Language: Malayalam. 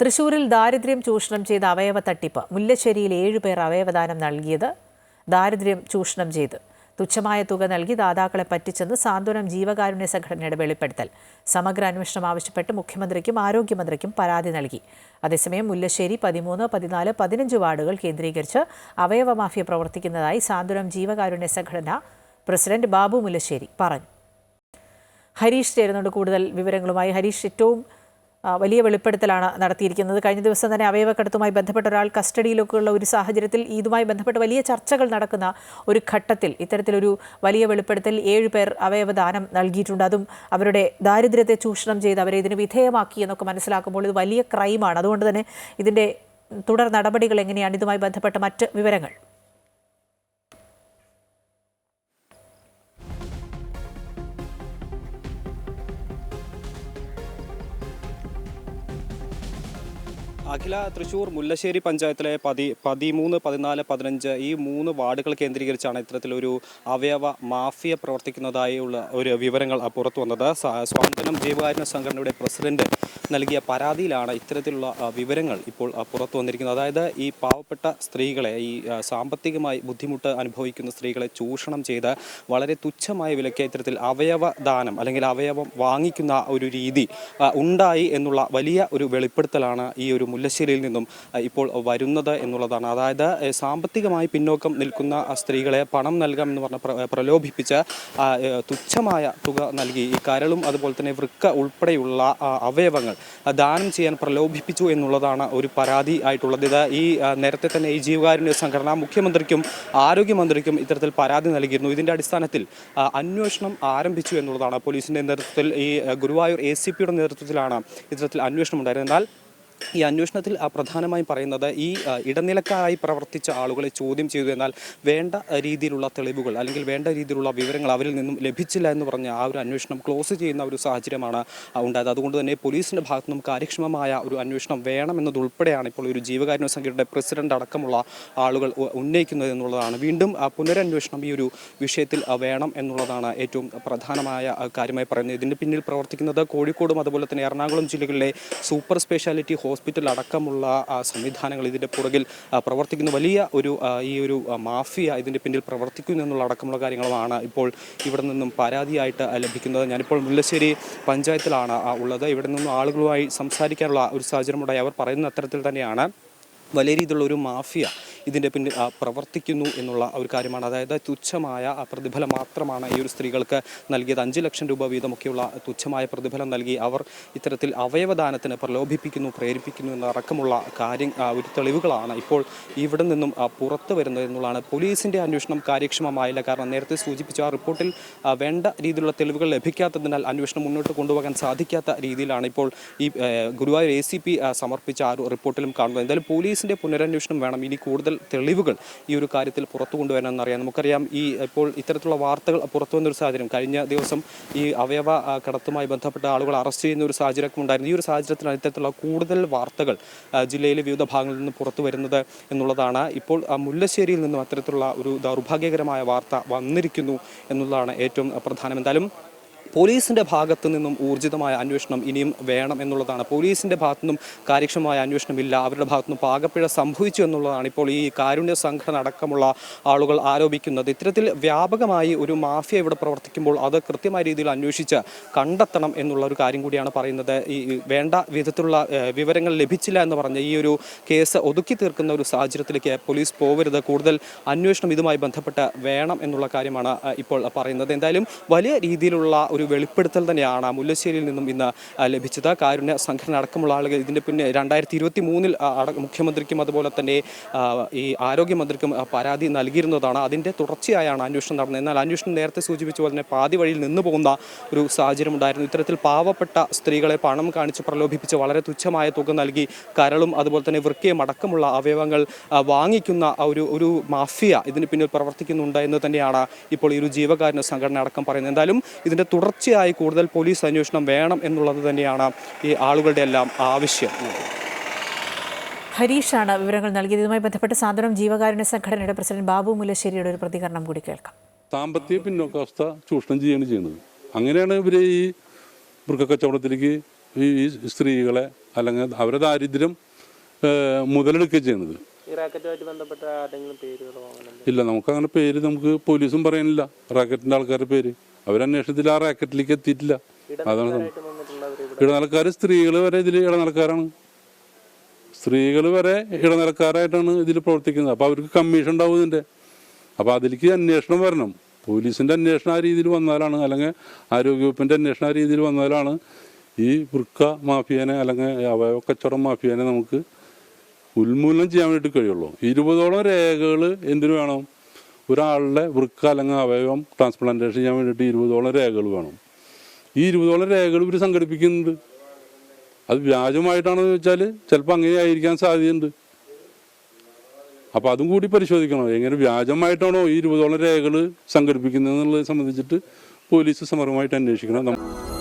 തൃശൂരിൽ ദാരിദ്ര്യം ചൂഷണം ചെയ്ത അവയവ തട്ടിപ്പ്. മുല്ലശ്ശേരിയിൽ ഏഴുപേർ അവയവദാനം നൽകിയത് ദാരിദ്ര്യം ചൂഷണം ചെയ്ത്. തുച്ഛമായ തുക നൽകി ദാതാക്കളെ പറ്റിച്ചെന്ന് സാന്ത്വനം ജീവകാരുണ്യ സംഘടനയുടെ വെളിപ്പെടുത്തൽ. സമഗ്ര അന്വേഷണം ആവശ്യപ്പെട്ട് മുഖ്യമന്ത്രിക്കും ആരോഗ്യമന്ത്രിക്കും പരാതി നൽകി. അതേസമയം മുല്ലശ്ശേരി പതിമൂന്ന് പതിനാല് പതിനഞ്ച് വാർഡുകൾ കേന്ദ്രീകരിച്ച് അവയവ മാഫിയ പ്രവർത്തിക്കുന്നതായി സാന്ത്വനം ജീവകാരുണ്യ സംഘടന പ്രസിഡന്റ് ബാബു മുല്ലശ്ശേരി പറഞ്ഞു. ഹരീഷ് ചേരുന്നുണ്ട്. കൂടുതൽ വിവരങ്ങളുമായി ഹരീഷ്. ഏറ്റവും വലിയ വെളിപ്പെടുത്തലാണ് നടത്തിയിരിക്കുന്നത്. കഴിഞ്ഞ ദിവസം തന്നെ അവയവക്കടത്തുമായി ബന്ധപ്പെട്ട ഒരാൾ കസ്റ്റഡിയിലൊക്കെ ഉള്ള ഒരു സാഹചര്യത്തിൽ ഇതുമായി ബന്ധപ്പെട്ട് വലിയ ചർച്ചകൾ നടക്കുന്ന ഒരു ഘട്ടത്തിൽ ഇത്തരത്തിലൊരു വലിയ വെളിപ്പെടുത്തൽ ഏഴ് പേർ അവയവദാനം നൽകിയിട്ടുണ്ട്. അതും അവരുടെ ദാരിദ്ര്യത്തെ ചൂഷണം ചെയ്ത് അവരെ ഇതിന് വിധേയമാക്കി എന്നൊക്കെ മനസ്സിലാക്കുമ്പോൾ ഇത് വലിയ ക്രൈമാണ്. അതുകൊണ്ട് തന്നെ ഇതിന്റെ തുടർ നടപടികൾ എങ്ങനെയാണ്? ഇതുമായി ബന്ധപ്പെട്ട മറ്റ് വിവരങ്ങൾ. അഖില തൃശൂർ മുല്ലശ്ശേരി പഞ്ചായത്തിലെ പതി പതിമൂന്ന് പതിനാല് പതിനഞ്ച് ഈ മൂന്ന് വാർഡുകൾ കേന്ദ്രീകരിച്ചാണ് ഇത്തരത്തിലൊരു അവയവ മാഫിയ പ്രവർത്തിക്കുന്നതായുള്ള ഒരു വിവരങ്ങൾ പുറത്തു വന്നത്. സ്വാതന്ത്ര്യം ജീവകാരുണ്യ സംഘടനയുടെ പ്രസിഡന്റ് നൽകിയ പരാതിയിലാണ് ഇത്തരത്തിലുള്ള വിവരങ്ങൾ ഇപ്പോൾ പുറത്തു വന്നിരിക്കുന്നത്. അതായത് ഈ പാവപ്പെട്ട സ്ത്രീകളെ ഈ സാമ്പത്തികമായി ബുദ്ധിമുട്ട് അനുഭവിക്കുന്ന സ്ത്രീകളെ ചൂഷണം ചെയ്ത് വളരെ തുച്ഛമായ വിലയ്ക്ക് ഇത്തരത്തിൽ അവയവ ദാനം അല്ലെങ്കിൽ അവയവം വാങ്ങിക്കുന്ന ഒരു രീതി ഉണ്ടായി എന്നുള്ള വലിയ ഒരു വെളിപ്പെടുത്തലാണ് ഈ ഒരു മുല്ലശ്ശേരിയിൽ നിന്നും ഇപ്പോൾ വരുന്നത് എന്നുള്ളതാണ്. അതായത് സാമ്പത്തികമായി പിന്നോക്കം നിൽക്കുന്ന സ്ത്രീകളെ പണം നൽകാം എന്ന് പറഞ്ഞ പ്രലോഭിപ്പിച്ച് തുച്ഛമായ തുക നൽകി. ഈ കരളും അതുപോലെ തന്നെ വൃക്ക ഉൾപ്പെടെയുള്ള അവയവങ്ങൾ ദാനം ചെയ്യാൻ പ്രലോഭിപ്പിച്ചു എന്നുള്ളതാണ് ഒരു പരാതി ആയിട്ടുള്ളത്. ഇത് ഈ നേരത്തെ തന്നെ ഈ ജീവകാരുണ്യ സംഘടന മുഖ്യമന്ത്രിക്കും ആരോഗ്യമന്ത്രിക്കും ഇത്തരത്തിൽ പരാതി നൽകിയിരുന്നു. ഇതിന്റെ അടിസ്ഥാനത്തിൽ അന്വേഷണം ആരംഭിച്ചു എന്നുള്ളതാണ്. പോലീസിന്റെ നേതൃത്വത്തിൽ ഈ ഗുരുവായൂർ എ സി പിയുടെ നേതൃത്വത്തിലാണ് ഇത്തരത്തിൽ അന്വേഷണം ഉണ്ടായിരുന്നത്. എന്നാൽ ഈ അന്വേഷണത്തിൽ പ്രധാനമായും പറയുന്നത് ഈ ഇടനിലക്കാരായി പ്രവർത്തിച്ച ആളുകളെ ചോദ്യം ചെയ്തു എന്നാൽ വേണ്ട രീതിയിലുള്ള തെളിവുകൾ അല്ലെങ്കിൽ വേണ്ട രീതിയിലുള്ള വിവരങ്ങൾ അവരിൽ നിന്നും ലഭിച്ചില്ല എന്ന് പറഞ്ഞ ആ ഒരു അന്വേഷണം ക്ലോസ് ചെയ്യുന്ന ഒരു സാഹചര്യമാണ് ഉണ്ടായത്. അതുകൊണ്ട് തന്നെ പോലീസിന്റെ ഭാഗത്തു നിന്നും കാര്യക്ഷമമായ ഒരു അന്വേഷണം വേണമെന്നതുൾപ്പെടെയാണ് ഇപ്പോൾ ഒരു ജീവകാരുണ്യ സംഘടനയുടെ പ്രസിഡന്റ് അടക്കമുള്ള ആളുകൾ ഉന്നയിക്കുന്നത് എന്നുള്ളതാണ്. വീണ്ടും പുനരന്വേഷണം ഈ ഒരു വിഷയത്തിൽ വേണം എന്നുള്ളതാണ് ഏറ്റവും പ്രധാനമായ കാര്യമായി പറയുന്നത്. ഇതിന് പിന്നിൽ പ്രവർത്തിക്കുന്നത് കോഴിക്കോടും അതുപോലെ തന്നെ എറണാകുളം ജില്ലകളിലെ സൂപ്പർ സ്പെഷ്യാലിറ്റി ഹോസ്പിറ്റൽ അടക്കമുള്ള സംവിധാനങ്ങൾ ഇതിന്റെ പുറകിൽ പ്രവർത്തിക്കുന്ന. വലിയ ഒരു ഈ ഒരു മാഫിയ ഇതിന്റെ പിന്നിൽ പ്രവർത്തിക്കുന്നു എന്നുള്ള അടക്കമുള്ള കാര്യങ്ങളുമാണ് ഇപ്പോൾ ഇവിടെ നിന്നും പരാതിയായിട്ട് ലഭിക്കുന്നത്. ഞാനിപ്പോൾ മുല്ലശ്ശേരി പഞ്ചായത്തിലാണ് ഉള്ളത്. ഇവിടെ നിന്നും ആളുകളുമായി സംസാരിക്കാനുള്ള ഒരു സാഹചര്യമുണ്ടായി അവർ പറയുന്ന അത്തരത്തിൽ തന്നെയാണ്. വലിയ രീതിയിലുള്ള ഒരു മാഫിയ ഇതിന്റെ പിന്നിൽ പ്രവർത്തിക്കുന്നു എന്നുള്ള ഒരു കാര്യമാണ്. അതായത് തുച്ഛമായ പ്രതിഫലം മാത്രമാണ് ഈ ഒരു സ്ത്രീകൾക്ക് നൽകിയത്. അഞ്ച് ലക്ഷം രൂപ വീതമൊക്കെയുള്ള തുച്ഛമായ പ്രതിഫലം നൽകി അവർ ഇത്തരത്തിൽ അവയവദാനത്തിന് പ്രലോഭിപ്പിക്കുന്നു പ്രേരിപ്പിക്കുന്നു എന്നടക്കമുള്ള കാര്യം ഒരു തെളിവുകളാണ് ഇപ്പോൾ ഇവിടെ നിന്നും പുറത്തു വരുന്നത് എന്നുള്ളതാണ്. പോലീസിന്റെ അന്വേഷണം കാര്യക്ഷമമായില്ല. കാരണം നേരത്തെ സൂചിപ്പിച്ച ആ റിപ്പോർട്ടിൽ വേണ്ട രീതിയിലുള്ള തെളിവുകൾ ലഭിക്കാത്തതിനാൽ അന്വേഷണം മുന്നോട്ട് കൊണ്ടുപോകാൻ സാധിക്കാത്ത രീതിയിലാണ് ഇപ്പോൾ ഈ ഗുരുവായൂർ എ സി പി സമർപ്പിച്ച ആ റിപ്പോർട്ടിലും കാണുന്നത്. എന്തായാലും പോലീസിന്റെ പുനരന്വേഷണം വേണം. ഇനി കൂടുതൽ തെളിവുകൾ ഈ ഒരു കാര്യത്തിൽ പുറത്തു കൊണ്ടുവരണമെന്ന് അറിയാം. നമുക്കറിയാം ഈ ഇപ്പോൾ ഇത്തരത്തിലുള്ള വാർത്തകൾ പുറത്തു വന്നൊരു സാഹചര്യം. കഴിഞ്ഞ ദിവസം ഈ അവയവ കടത്തുമായി ബന്ധപ്പെട്ട ആളുകൾ അറസ്റ്റ് ചെയ്യുന്ന ഒരു സാഹചര്യമൊക്കെ ഉണ്ടായിരുന്നു. ഈ ഒരു സാഹചര്യത്തിലാണ് ഇത്തരത്തിലുള്ള കൂടുതൽ വാർത്തകൾ ജില്ലയിലെ വിവിധ ഭാഗങ്ങളിൽ നിന്ന് പുറത്തു വരുന്നത് എന്നുള്ളതാണ്. ഇപ്പോൾ മുല്ലശ്ശേരിയിൽ നിന്നും അത്തരത്തിലുള്ള ഒരു ദൗർഭാഗ്യകരമായ വാർത്ത വന്നിരിക്കുന്നു എന്നുള്ളതാണ് ഏറ്റവും പ്രധാനം. എന്തായാലും പോലീസിന്റെ ഭാഗത്തു നിന്നും ഊർജിതമായ അന്വേഷണം ഇനിയും വേണം എന്നുള്ളതാണ്. പോലീസിന്റെ ഭാഗത്തുനിന്നും കാര്യക്ഷമമായ അന്വേഷണമില്ല അവരുടെ ഭാഗത്തു നിന്നും പാകപ്പിഴ സംഭവിച്ചു എന്നുള്ളതാണ് ഇപ്പോൾ ഈ കാരുണ്യ സംഘടന അടക്കമുള്ള ആളുകൾ ആരോപിക്കുന്നത്. ഇത്തരത്തിൽ വ്യാപകമായി ഒരു മാഫിയ ഇവിടെ പ്രവർത്തിക്കുമ്പോൾ അത് കൃത്യമായ രീതിയിൽ അന്വേഷിച്ച് കണ്ടെത്തണം എന്നുള്ള ഒരു കാര്യം കൂടിയാണ് പറയുന്നത്. ഈ വേണ്ട വിധത്തിലുള്ള വിവരങ്ങൾ ലഭിച്ചില്ല എന്ന് പറഞ്ഞ ഈ ഒരു കേസ് ഒതുക്കി തീർക്കുന്ന ഒരു സാഹചര്യത്തിലേക്ക് പോലീസ് പോകരുത് കൂടുതൽ അന്വേഷണം ഇതുമായി ബന്ധപ്പെട്ട് വേണം എന്നുള്ള കാര്യമാണ് ഇപ്പോൾ പറയുന്നത്. എന്തായാലും വലിയ രീതിയിലുള്ള ഒരു വെളിപ്പെടുത്തൽ തന്നെയാണ് മുല്ലശ്ശേരിയിൽ നിന്നും ഇന്ന് ലഭിച്ചത്. കാരുണ്യ സംഘടന അടക്കമുള്ള ആളുകൾ ഇതിന്റെ പിന്നെ രണ്ടായിരത്തി ഇരുപത്തി മൂന്നിൽ മുഖ്യമന്ത്രിക്കും അതുപോലെ തന്നെ ഈ ആരോഗ്യമന്ത്രിക്കും പരാതി നൽകിയിരുന്നതാണ്. അതിന്റെ തുടർച്ചയായാണ് അന്വേഷണം നടന്നത്. എന്നാൽ അന്വേഷണം നേരത്തെ സൂചിപ്പിച്ച പോലെ തന്നെ പാതി വഴിയിൽ നിന്ന് പോകുന്ന ഒരു സാഹചര്യം ഉണ്ടായിരുന്നു. ഇത്തരത്തിൽ പാവപ്പെട്ട സ്ത്രീകളെ പണം കാണിച്ച് പ്രലോഭിപ്പിച്ച് വളരെ തുച്ഛമായ തുക നൽകി കരളും അതുപോലെ തന്നെ വൃക്കയും അടക്കമുള്ള അവയവങ്ങൾ വാങ്ങിക്കുന്ന ഒരു ഒരു മാഫിയ ഇതിന് പിന്നിൽ പ്രവർത്തിക്കുന്നുണ്ട് എന്ന് തന്നെയാണ് ഇപ്പോൾ ഈ ഒരു ജീവകാരുണ്യ സംഘടന അടക്കം പറയുന്നത്. എന്തായാലും ഇതിന്റെ തുടർച്ചയായി കൂടുതൽ പോലീസ് അന്വേഷണം വേണം എന്നുള്ളത് തന്നെയാണ് ഈ ആളുകളുടെ എല്ലാം ആവശ്യം. ഹരീഷാണ് വിവരങ്ങൾ നൽകിയത്. ഇതുമായി ബന്ധപ്പെട്ട് സാന്ത്വനം ജീവകാരുണ്യ സംഘടനയുടെ പ്രസിഡന്റ് ബാബു മുല്ലശ്ശേരിയുടെ ഒരു പ്രതികരണം കൂടി കേൾക്കാം. സാമ്പത്തിക പിന്നോക്കാവസ്ഥ ചൂഷണം ചെയ്യുകയാണ് ചെയ്യുന്നത്. അങ്ങനെയാണ് ഇവർ ഈ മൃഗക്കച്ചവടത്തിലേക്ക് ഈ ഈ സ്ത്രീകളെ അല്ലെങ്കിൽ അവരെ ദാരിദ്ര്യം മുതലെടുക്കുക മുതലെടുക്കുകയും ചെയ്യുന്നത്. ഇല്ല നമുക്ക് അങ്ങനെ പേര് നമുക്ക് പോലീസും പറയാനില്ല. റാക്കറ്റിന്റെ ആൾക്കാരുടെ പേര്. അവരന്വേഷണത്തിൽ ആ റാക്കറ്റിലേക്ക് എത്തിയിട്ടില്ല. അതാണ് ഇടനിലക്കാർ സ്ത്രീകൾ വരെ ഇതിൽ ഇടനിലക്കാരാണ് സ്ത്രീകൾ വരെ ഇടനിലക്കാരായിട്ടാണ് ഇതിൽ പ്രവർത്തിക്കുന്നത്. അപ്പോൾ അവർക്ക് കമ്മീഷൻ ഉണ്ടാവും ഇതിന്റെ അപ്പോൾ അതിലേക്ക് അന്വേഷണം വരണം. പോലീസിന്റെ അന്വേഷണം ആ രീതിയിൽ വന്നാലാണ് അല്ലെങ്കിൽ ആരോഗ്യവകുപ്പിന്റെ അന്വേഷണം ആ രീതിയിൽ വന്നാലാണ് ഈ വൃക്ക മാഫിയനെ അല്ലെങ്കിൽ അവയവ കച്ചവടം മാഫിയനെ നമുക്ക് ഉന്മൂലനം ചെയ്യാൻ വേണ്ടിയിട്ട് കഴിയുള്ളൂ. ഇരുപതോളം രേഖകൾ എന്തിനു വേണം? ഒരാളുടെ വൃക്ക അല്ലെങ്കിൽ അവയവം ട്രാൻസ്പ്ലാന്റേഷൻ ചെയ്യാൻ വേണ്ടിയിട്ട് ഇരുപതോളം രേഖകൾ വേണം. ഈ ഇരുപതോളം രേഖകൾ ഇവർ സംഘടിപ്പിക്കുന്നുണ്ട്. അത് വ്യാജമായിട്ടാണെന്ന് വെച്ചാൽ ചിലപ്പോൾ അങ്ങനെ ആയിരിക്കാൻ സാധ്യതയുണ്ട്. അപ്പോൾ അതും കൂടി പരിശോധിക്കണം. എങ്ങനെ വ്യാജമായിട്ടാണോ ഈ ഇരുപതോളം രേഖകൾ സംഘടിപ്പിക്കുന്നത് എന്നുള്ളത് സംബന്ധിച്ചിട്ട് പോലീസ് സമരമായിട്ട് അന്വേഷിക്കണം. നമ്മ-